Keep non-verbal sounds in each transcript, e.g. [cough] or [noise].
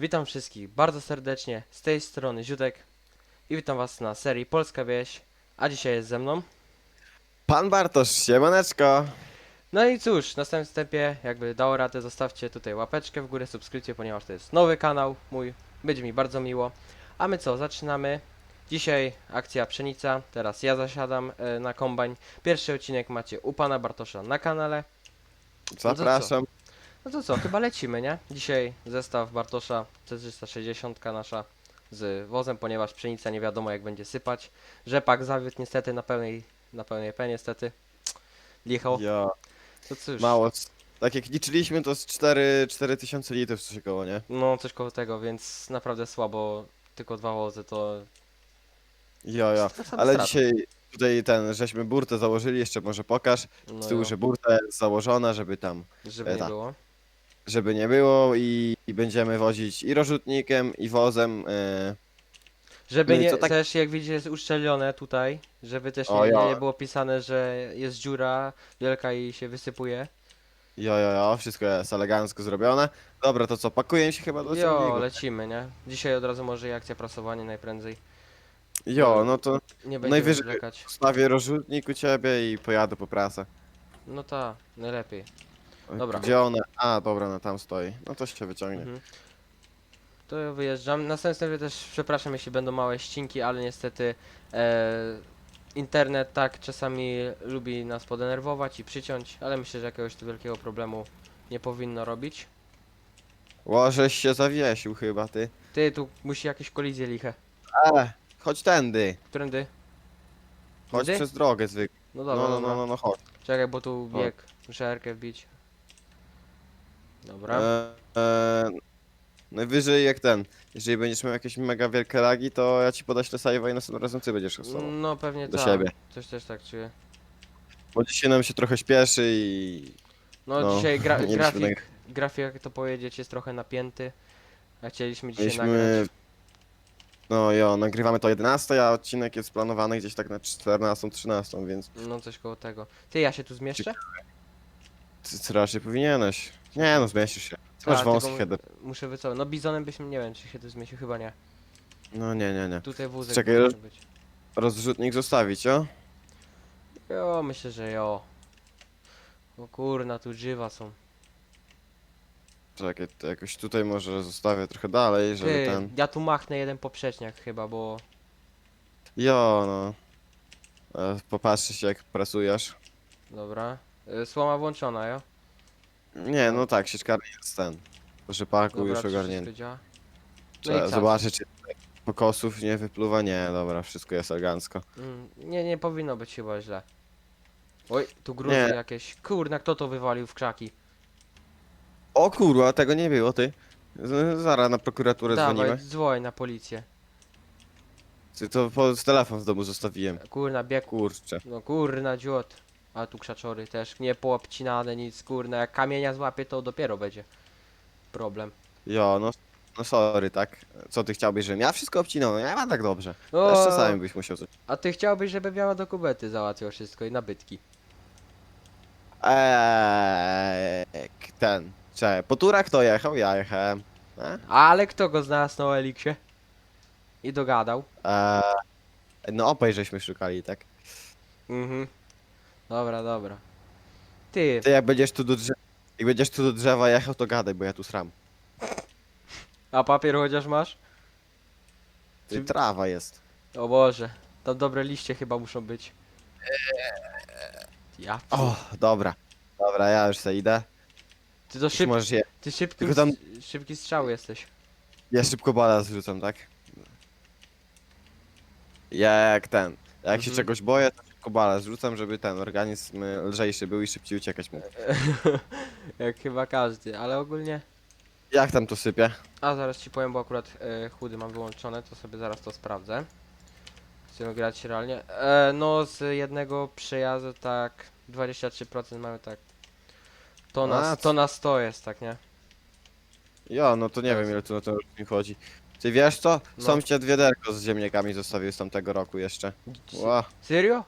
Witam wszystkich bardzo serdecznie, z tej strony Ziutek i witam was na serii Polska Wieś, a dzisiaj jest ze mną. Pan Bartosz, siemaneczko. No i cóż, na samym wstępie, jakby dało radę, zostawcie tutaj łapeczkę w górę, subskrypcję, ponieważ to jest nowy kanał mój, będzie mi bardzo miło. A my co, zaczynamy. Dzisiaj akcja pszenica, teraz ja zasiadam e, na kombajn. Pierwszy odcinek macie u pana Bartosza na kanale. Zapraszam. No to co, chyba lecimy, nie? Dzisiaj zestaw Bartosza C360 nasza z wozem, ponieważ pszenica nie wiadomo jak będzie sypać. Rzepak zawiódł niestety na pełnej, na pełnej P niestety. Licho. Ja, To cóż. mało. Tak jak liczyliśmy, to z 4, 4000 litrów coś koło, nie? No coś koło tego, więc naprawdę słabo. Tylko dwa wozy to... Ja, ja. to same Ale straty. dzisiaj tutaj ten, żeśmy burtę założyli, jeszcze może pokaż. No Z tyłu, jo, że burta jest założona, żeby tam, żeby e, nie tak. było. Żeby nie było i, i będziemy wozić i rozrzutnikiem, i wozem. E, Żeby No i nie, co tak- też jak widzicie jest uszczelnione tutaj, żeby też O nie, ja. nie było pisane, że jest dziura wielka i się wysypuje. jo, jo, jo, wszystko jest elegancko zrobione. Dobra, to co, pakuję się chyba do Jo, ciągniku. lecimy, nie? Dzisiaj od razu może i akcja prasowania najprędzej. Jo, no to Nie będziemy Najwyżej- zwlekać. stawię rozrzutnik u ciebie i pojadę po prasę. No ta, najlepiej. Dobra. Gdzie one? A, dobra, no tam stoi. No to się wyciągnie. Mhm. To ja wyjeżdżam. Następnie też przepraszam, jeśli będą małe ścinki, ale niestety e, internet tak czasami lubi nas podenerwować i przyciąć, ale myślę, że jakiegoś tu wielkiego problemu nie powinno robić. Łożeś się zawiesił chyba, ty. Ty, tu musi jakieś kolizje liche. E, chodź tędy. Którędy? Chodź Tędy? przez drogę zwykle. No No, dobra, no, dobra. no, no, no, chodź. Czekaj, bo tu bieg. Muszę erkę wbić. Dobra. E, e, najwyżej jak ten. Jeżeli będziesz miał jakieś mega wielkie lagi, to ja ci podaślę save'a i następnym razem ty będziesz stosował. No pewnie do tak. siebie. Coś też tak czuję. Bo dzisiaj nam się trochę śpieszy i... No, No, dzisiaj gra mieliśmy grafik, grafik, jak to powiedzieć, jest trochę napięty. A chcieliśmy dzisiaj nagrać. Mieliśmy... No jo, nagrywamy to 11, a odcinek jest planowany gdzieś tak na 14, 13, więc No coś koło tego. Ty, ja się tu zmieszczę? ty, ty raczej powinieneś. Nie no, zmieścisz się. Ty masz wąski tylko header. Muszę wycofać. No bizonem byśmy, nie wiem czy się tu zmieścił, chyba nie. No nie, nie, nie. Tutaj wózek Czekaj, roz- być. Rozrzutnik zostawić, o? Jo, myślę, że jo. O kurna, tu drzewa są. Czekaj, to jakoś tutaj może zostawię trochę dalej, żeby Ty, ten... ja tu machnę jeden poprzeczniak chyba, bo... Jo, no. E, Popatrzcie się jak pracujesz. Dobra. Y, Słoma włączona, jo? Nie, no tak, sieczkarni jest ten. Po rzepaku Dobra, już czy ogarnięty. wszystko działa? No i Trzeba czas. zobaczyć, czy pokosów nie wypluwa. Nie, dobra, wszystko jest elegancko. Mm, nie, nie powinno być chyba źle. Oj, tu gruzy Nie. jakieś. Kurna, kto to wywalił w krzaki? O kurwa, tego nie było, ty. Z- Zaraz na prokuraturę Dawaj, dzwonimy. dzwoń na policję. Ty to po, telefon w domu zostawiłem. Kurna, bieg. Kurczę. No kurna, dziot. A tu krzaczory też. Nie poobcinane, nic, kurna. Jak kamienia złapie, to dopiero będzie problem. Jo, no, no sorry, tak. Co ty chciałbyś, żebym ja wszystko obcinał? No ja mam tak dobrze. No, Też czasami byś musiał coś. a ty chciałbyś, żeby miała do kubety załatwiał wszystko i nabytki. Eee, ten. Czekaj, po turach kto jechał? Ja jechałem. E? Ale kto go znalazł na Eliksie? I dogadał. Eee, no opaj żeśmy szukali, tak? Mhm. Dobra, dobra. Ty, Ty jak będziesz tu do drzewa, jak będziesz tu do drzewa jechał, to gadaj, bo ja tu sram. a papier chociaż masz? Ty, Czy- trawa jest. O Boże, tam dobre liście chyba muszą być. Ja. O, dobra. Dobra, ja już sobie idę. Ty to Już szyb, możesz je. ty szybki, tylko tam- szybki strzał jesteś. Ja szybko bala zrzucam, tak? Ja jak ten. Jak się Mhm. czegoś boję, to szybko bala zrzucam, żeby ten organizm y, lżejszy był i szybciej uciekać mógł. [laughs] Jak chyba każdy, ale ogólnie. Jak tam to sypie? A zaraz ci powiem, bo akurat e, chudy mam wyłączone, to sobie zaraz to sprawdzę. Chcemy grać realnie. E, no z jednego przejazdu tak 23% mamy tak. To na, A, to na 100 jest, tak nie? Jo, no to nie wiem ile tu na to mi chodzi. Ty wiesz co? No. Są cię dwie derko z ziemniakami zostawił z tamtego roku jeszcze. Ła, Serio?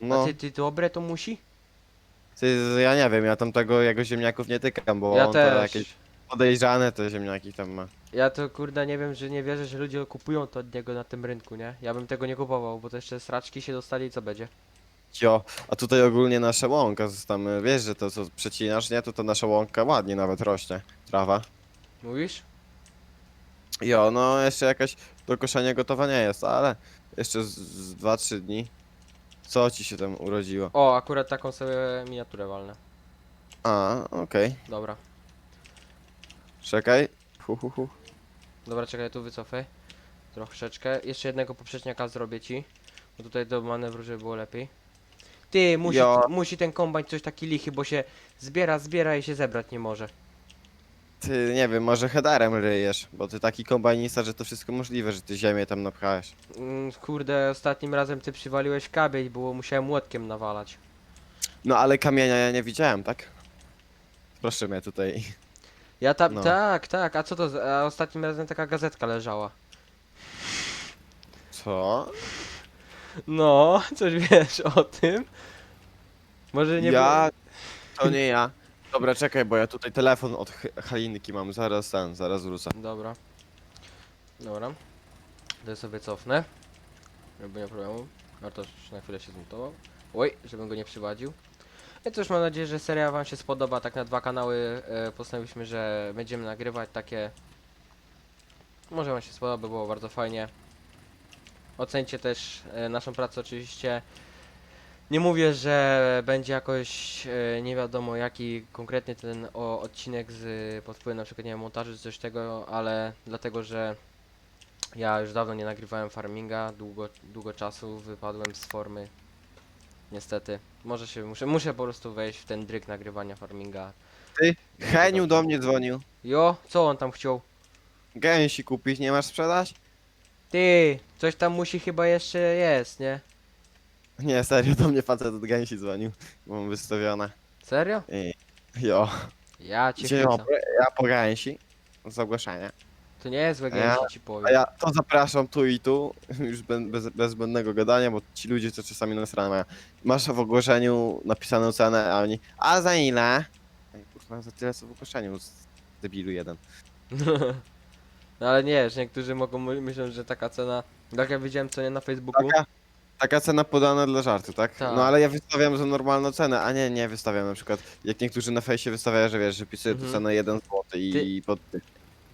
No. A ty, ty dobre to musi? Ty, ja nie wiem, ja tamtego jego ziemniaków nie tykam, bo ja on też. to jakieś podejrzane te ziemniaki tam ma. Ja to kurde nie wiem, że nie wierzę, że ludzie kupują to od niego na tym rynku, nie? Ja bym tego nie kupował, bo to jeszcze sraczki się dostali i co będzie? Jo, a tutaj ogólnie nasza łąka, z- tam y, wiesz, że to co przecinasz, nie? To to nasza łąka ładnie nawet rośnie, trawa. Mówisz? Jo, no jeszcze jakaś do koszenia gotowa nie jest, ale jeszcze z, z 2-3 dni. Co ci się tam urodziło? O, akurat taką sobie miniaturę walnę. A, okej. Dobra. Czekaj. Hu, hu, hu. Dobra, czekaj, tu wycofaj. Troszeczkę. Jeszcze jednego poprzeczniaka zrobię ci. Bo tutaj do manewru, żeby było lepiej. Ty, musi, Jo. musi ten kombajn coś taki lichy, bo się zbiera, zbiera i się zebrać nie może. Ty, nie wiem, może headerem ryjesz, bo ty taki kombajnista, że to wszystko możliwe, że ty ziemię tam napchałeś. Mm, kurde, ostatnim razem ty przywaliłeś kamień, bo musiałem młotkiem nawalać. No ale kamienia ja nie widziałem, tak? Proszę mnie tutaj. Ja tam, No. tak, tak, a co to, za- a ostatnim razem taka gazetka leżała. Co? No, [laughs] coś wiesz o tym? Może nie ja... To nie ja. Dobra, czekaj, bo ja tutaj telefon od Halinki mam, zaraz ten, zaraz wrócę. Dobra. Dobra. To ja sobie cofnę. Jakby nie problemu. Bartosz na chwilę się zmutował. Oj, żebym go nie przywadził. I cóż, mam nadzieję, że seria wam się spodoba. Tak na dwa kanały e, postanowiliśmy, że będziemy nagrywać takie... Może wam się spodoba, było bardzo fajnie. Ocencie też e, naszą pracę oczywiście. Nie mówię, że będzie jakoś e, nie wiadomo jaki konkretnie ten o, odcinek z pod wpływem na przykład nie wiem, montażu czy coś tego, ale dlatego, że ja już dawno nie nagrywałem farminga, długo, długo czasu wypadłem z formy. Niestety. Może się muszę, muszę po prostu wejść w ten dryk nagrywania farminga. Ty, Heniu do mnie dzwonił. Jo, co on tam chciał? Gęsi kupić, nie masz sprzedać? Ty, coś tam musi chyba jeszcze jest, nie? Nie, serio, do mnie facet od gęsi dzwonił. Mam wystawione. Serio? I... Jo. Ja cię Dzień dobry, ja po gęsi. Z ogłoszenia. To nie jest złe A ja- gęsi ci powiem. A ja to zapraszam tu i tu, już ben- bez, bez zbędnego gadania, bo ci ludzie to czasami nas mają. Masz w ogłoszeniu napisaną cenę, a oni, a za ile? Ej, Kurwa, za tyle co w ogłoszeniu, z debilu jeden. [laughs] No ale nie, że niektórzy mogą my- myśleć, że taka cena. Jak ja widziałem cenę na Facebooku. Taka, taka cena podana dla żartu, tak? Tak. No ale ja wystawiam za normalną cenę, a nie, nie wystawiam na przykład, jak niektórzy na fejsie wystawiają, że wiesz, że pisuję tu Mhm. cenę 1 zł i Ty- pod...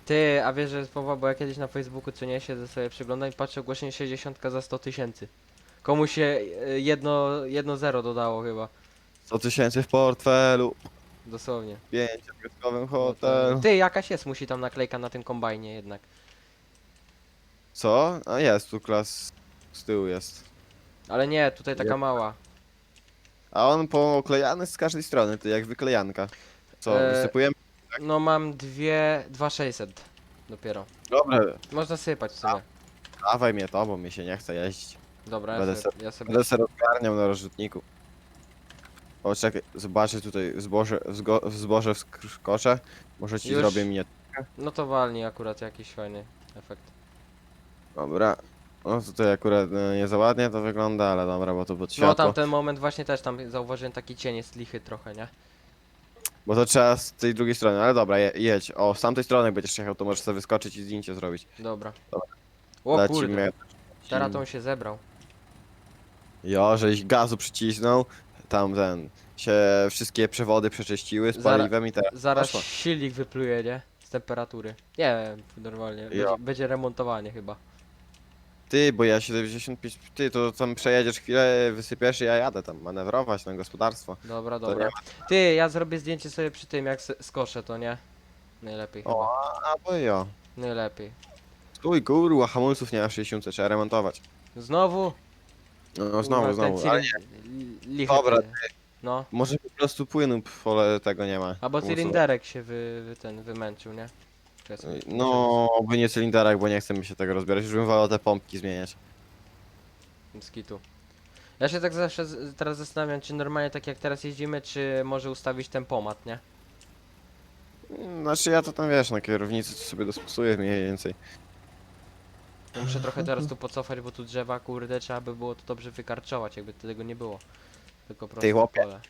Ty, a wiesz, że jest bo ja kiedyś na Facebooku co nie siedzę sobie przyglądam i patrzę ogłoszenie 60 za 100 tysięcy. Komuś się e, jedno, jedno zero dodało chyba. 100 tysięcy w portfelu, Dosłownie. pięciogwiazdkowym hotelu. Ty, jakaś jest, musi tam naklejka na tym kombajnie jednak. Co? A jest, tu klas z tyłu jest. Ale nie, tutaj taka mała. A on poklejany z każdej strony, to jak wyklejanka. Co, E, wysypujemy? No mam dwie, dwa 600 dopiero. Dobra, Można sypać w sumie. dawaj mnie to, bo mi się nie chce jeździć. Dobra, ja Będę sobie, ja sobie Będę rozgarniał na rozrzutniku. O, czekaj, zobaczę tutaj zboże, zgo, zboże wskoczę. Może ci Już. zrobię mnie. No to walni akurat jakiś fajny efekt. Dobra. No tutaj akurat e, nie za ładnie to wygląda, ale dobra, bo to pod No światło. tam ten moment właśnie też tam zauważyłem taki cień jest lichy trochę, nie? Bo to trzeba z tej drugiej strony, ale dobra, je, jedź. O, z tamtej strony jak będziesz jechał, to możesz sobie wyskoczyć i zdjęcie zrobić. Dobra. O kurde, Lecimy. teraz to on się zebrał. Jo, żeś gazu przycisnął, tam ten, się wszystkie przewody przeczyściły z Zara- paliwem i teraz Zaraz poszło. silnik wypluje, nie? Z temperatury. Nie normalnie. Będzie, Ja. będzie remontowanie chyba. Ty, bo ja 75, ty to tam przejedziesz chwilę, wysypiesz i ja jadę tam manewrować na gospodarstwo. Dobra, To dobra. Ty, ja zrobię zdjęcie sobie przy tym, jak skoszę to, nie? Najlepiej O, chyba. a bo jo. Najlepiej. Stój, kurwa, hamulców nie ma w 60, trzeba remontować. Znowu? No, no Kurwa, znowu, znowu. Ale cylindr- lichy Dobra, ty. No. może po prostu płynu pole tego nie ma. Albo hamulców. cylinderek się wy, wy ten wymęczył, nie? Sobie- No, by nie cylinderek, bo nie chce mi się tego rozbierać. Już bym wolał te pompki zmieniać. Z kitu. Ja się tak zawsze z, teraz zastanawiam, czy normalnie tak jak teraz jeździmy, czy może ustawić tempomat, nie? Znaczy ja to tam wiesz, na kierownicy to sobie dostosuję mniej więcej. Ja Muszę trochę teraz tu pocofać, bo tu drzewa, kurde, trzeba by było to dobrze wykarczować, jakby tego nie było. Tylko prosto chłopie. pole.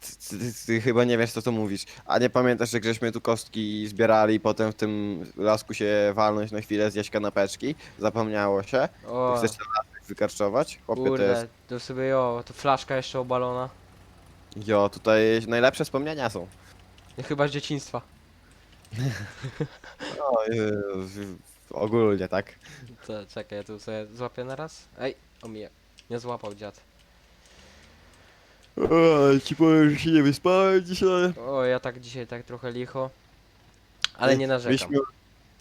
Ty, ty, ty chyba nie wiesz co to mówisz. A nie pamiętasz, że żeśmy tu kostki zbierali i potem w tym lasku się walnąć na chwilę, zjeść kanapeczki? Zapomniało się? O, Chcesz ten lasek wykarczować? Chłopie, to kurde, jest... to sobie jo, to flaszka jeszcze obalona. Jo, tutaj najlepsze wspomnienia są. Chyba z dzieciństwa. [laughs] No, yy, ogólnie, tak? To, czekaj, ja tu sobie złapię na raz. Ej, omiję. Nie złapał dziad. O, ci powiem, że się nie wyspałem dzisiaj. O, ja tak dzisiaj tak trochę licho. Ale nie narzekam. Mieliśmy,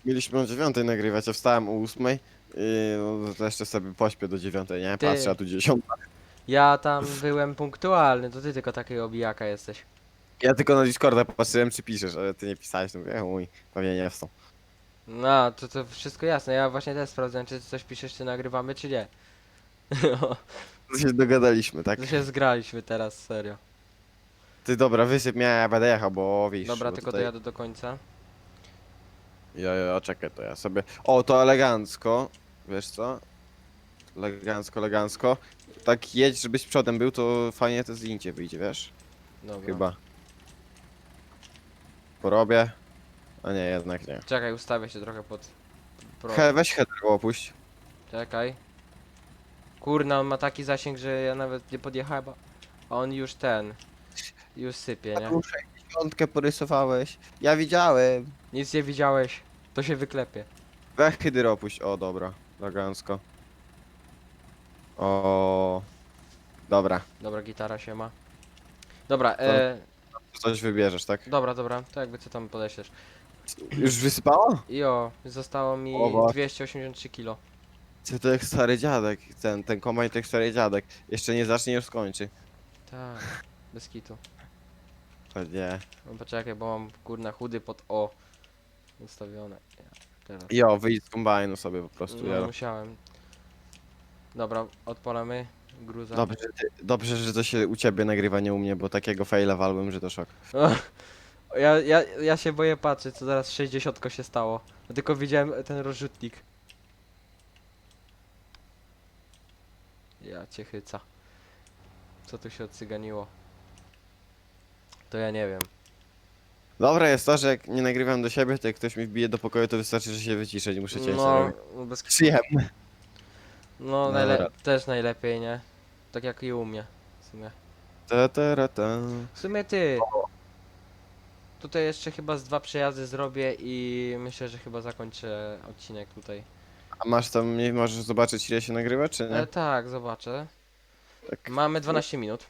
mieliśmy o dziewiątej nagrywać, ja wstałem o ósmej. I no, to jeszcze sobie pośpię do dziewiątej, nie? Ty. Patrzę, a tu dziesiąta. Ja tam byłem punktualny, to ty tylko takiego obijaka jesteś. Ja tylko na Discorda patrzyłem, czy piszesz, ale ty nie pisałeś, no mówię, mój, pewnie nie wstał. No, to, to wszystko jasne. Ja właśnie też sprawdzałem, czy coś piszesz, czy nagrywamy, czy nie. [laughs] To się dogadaliśmy, tak? To się zgraliśmy teraz, serio. Ty dobra, wysyp mnie, ja będę jechał, bo wiesz. Dobra, bo tylko tutaj... dojadę do końca. Ja, ja, czekaj, to ja sobie... O, to elegancko, wiesz co? Elegancko, elegancko. Tak jedź, żebyś przodem był, to fajnie to zdjęcie wyjdzie, wiesz? Dobra. Chyba. Porobię. A nie, jednak nie. Czekaj, ustawię się trochę pod... Pro. He, weź header opuść. Czekaj. Kurna, on ma taki zasięg, że ja nawet nie podjechałem, a on już ten... Już sypie, nie? Tu 60 porysowałeś. Ja widziałem. Nic nie widziałeś. To się wyklepie. Weź header opuść. O, dobra. Elegancko. O. Dobra. Dobra, gitara się ma. Dobra, e, Coś wybierzesz, tak? dobra, dobra, to jakby co tam podeślesz. Już wysypało? I o, zostało mi O, wa- 283 kilo. Co to jak stary dziadek? Ten, ten kombajn to jak stary dziadek. Jeszcze nie zacznie, już skończy. Tak, bez kitu. O nie. No poczekaj, bo mam kurna chudy pod O ustawione. Ja, teraz. Jo, wyjdź z kombajnu sobie po prostu. No, ja. musiałem. Dobra, odpalamy gruza. Dobrze, że ty, dobrze, że to się u ciebie nagrywa, nie u mnie, bo takiego faila walbym, że to szok. [laughs] Ja, ja, ja się boję patrzeć, co zaraz 60 się stało. Ja tylko widziałem ten rozrzutnik. Ja cię chyca. Co tu się odcyganiło? To ja nie wiem. Dobre jest to, że jak nie nagrywam do siebie, to jak ktoś mi wbije do pokoju, to wystarczy, że się wyciszę, nie muszę cię No, bez Przyjemne. No, Dobra. najle- też najlepiej, nie? Tak jak i u mnie. W sumie. Ta, ta, ra, ta. W sumie ty. Tutaj jeszcze chyba z dwa przejazdy zrobię i myślę, że chyba zakończę odcinek tutaj. A masz tam, nie możesz zobaczyć ile się nagrywa, czy nie? E, tak, zobaczę. Tak. Mamy 12 minut.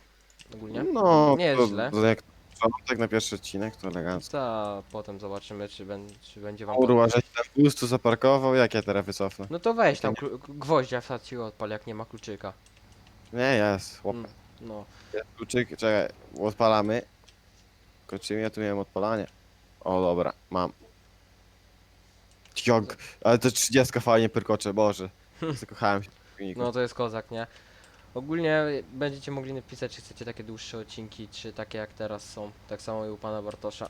Ogólnie. No, Nie to, jest źle. to jak to, tak na pierwszy odcinek, to elegancko. Ta, potem zobaczymy, czy, ben, czy będzie wam. Kurwa, żeś ten bus tu zaparkował, jak ja teraz wycofnę? No to weź tam klu- gwoździa wsadź i odpal, jak nie ma kluczyka. Nie, jest, chłop. Mm, No. Jest kluczyk, czekaj, odpalamy. Koczymy, ja tu miałem odpalanie. O, dobra, mam. Ciąg, ale to 30 fajnie pyrkocze, boże. Zakochałem się w filmiku. no to jest kozak, nie? Ogólnie będziecie mogli napisać, czy chcecie takie dłuższe odcinki, czy takie jak teraz są. Tak samo i u pana Bartosza.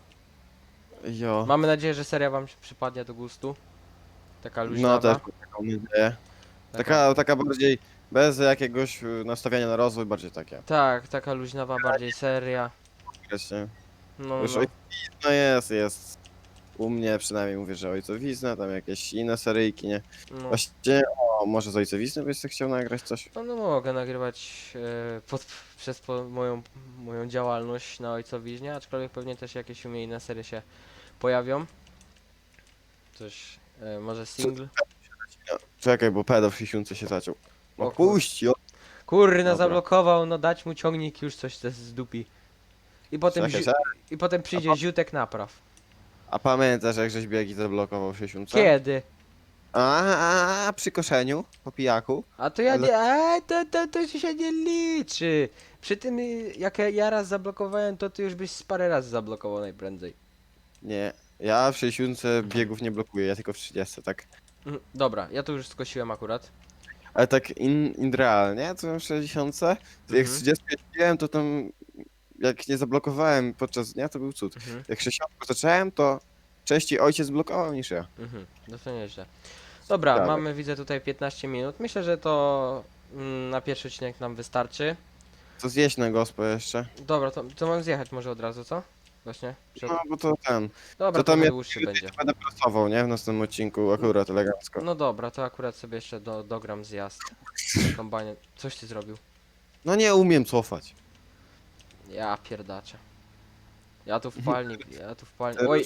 Jo. Mamy nadzieję, że seria wam się przypadnie do gustu. Taka luźna. No też mam taką nadzieję. Taka, taka bardziej, bez jakiegoś y, nastawiania na rozwój, bardziej takie. Tak, taka luźnawa bardziej seria. No, Już no. No jest, jest. U mnie przynajmniej mówię, że ojcowizna, tam jakieś inne seryjki, nie? no. Właściwie, o, może z ojcowizny byś sobie chciał nagrać coś? No, no mogę nagrywać e, pod, przez po, moją, moją działalność na ojcowiźnie, aczkolwiek pewnie też jakieś u mnie inne serie się pojawią. Coś, e, może single. Czekaj, bo pedo w się zaciął. O No kur- puść, o. Kurna, Dobra. zablokował, no dać mu ciągnik już coś ze zdupi. I potem, Czekaj, ziu- czekaj. I potem przyjdzie ziutek napraw. A pamiętasz, jak żeś biegi zablokował w siesiunce? Kiedy? A, a, a, przy koszeniu, po pijaku. A to ja Ale- nie, a, to, to, to się nie liczy. Przy tym, y, jak ja- ja raz zablokowałem, to ty już byś z parę razy zablokował najprędzej. Nie, ja w siesiunce biegów nie blokuję, ja tylko w 30, tak. Mhm, Dobra, ja to już skosiłem akurat. Ale tak in, in real, nie? Co w 60, to jak Mhm. z 30 jeździłem, to tam jak nie zablokowałem podczas dnia, to był cud. Mhm, Jak 60 zacząłem, to częściej ojciec blokował niż ja. mhm, no to nieźle. Dobra, Tak. mamy widzę tutaj 15 minut. Myślę, że to mm, na pierwszy odcinek nam wystarczy. To zjeść na gospę jeszcze. Dobra, to, to mam zjechać może od razu, co? Właśnie? Przy... No bo to ten. Dobra, to to, tam ja dłuższy będzie. będę prasował, nie? W następnym odcinku akurat elegancko. No dobra, to akurat sobie jeszcze do, dogram zjazd. [laughs] Kombajnem. Coś ty zrobił. No nie umiem cofać. Ja pierdaczę. Ja tu w [laughs] palnik, ja tu w palnik. Te Oj.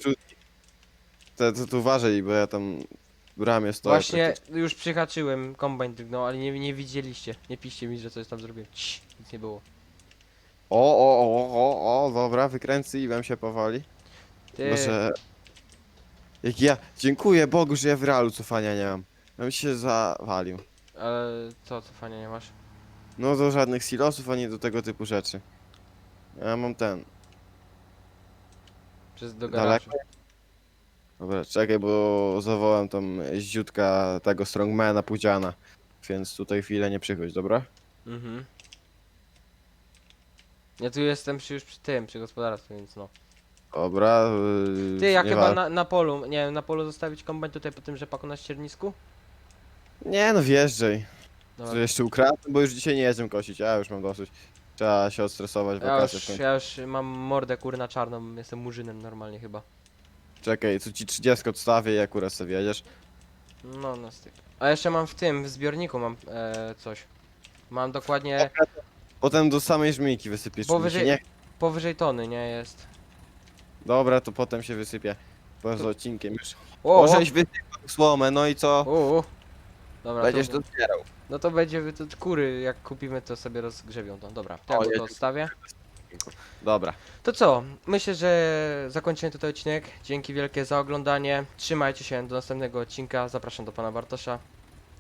Te, to tu uważaj, bo ja tam w bramie stoję. właśnie już przyhaczyłem, kombajn drgnął, ale nie, nie widzieliście. Nie piszcie mi, że coś tam zrobiłem. Cii, nic nie było. O, o, o, o, o, dobra, wykręciłem się powoli. Ty, Może... Jak ja... Dziękuję Bogu, że ja w realu cofania nie mam. Ja bym się zawalił. ale co, cofania nie masz? No do żadnych silosów, ani do tego typu rzeczy. Ja mam ten. Przez do garażu. Dobra, czekaj, bo zawołam tam ziutka tego strongmana Pudziana. Więc tutaj chwilę nie przychodź, dobra? Mhm. Ja tu jestem przy, już przy tym, przy gospodarstwie, więc no. Dobra. Yy, Ty, ja nie chyba wa- na, na polu, nie wiem, na polu zostawić kombajn tutaj po tym rzepaku na ściernisku? Nie no, wjeżdżaj. Dobra. Co jeszcze ukradłem, bo już dzisiaj nie jedziemy kosić, ja już mam dosyć. Trzeba się odstresować, Ja wakacje w już, końcu. ja już mam mordę kurna czarną, jestem murzynem normalnie chyba. Czekaj, co ci 30 odstawię i akurat sobie jedziesz. No, na styk. A jeszcze mam w tym, w zbiorniku mam e, coś. Mam dokładnie Potem do samej żmijki wysypiesz. Powyżej- Powyżej... Nie... powyżej tony, nie jest. Dobra, to potem się wysypie. Poza odcinkiem już. O, o, Możeś wysypał słomę, no i co? o, o. Dobra, Będziesz to, to zbierał. No to będzie, to kury jak kupimy to sobie rozgrzebią to. Dobra, to ja O, odstawię. Dobra. To co? Myślę, że zakończymy tutaj odcinek. Dzięki wielkie za oglądanie. Trzymajcie się do następnego odcinka. Zapraszam do pana Bartosza.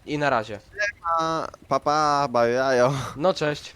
I na razie. A, papa, bajajo. No cześć.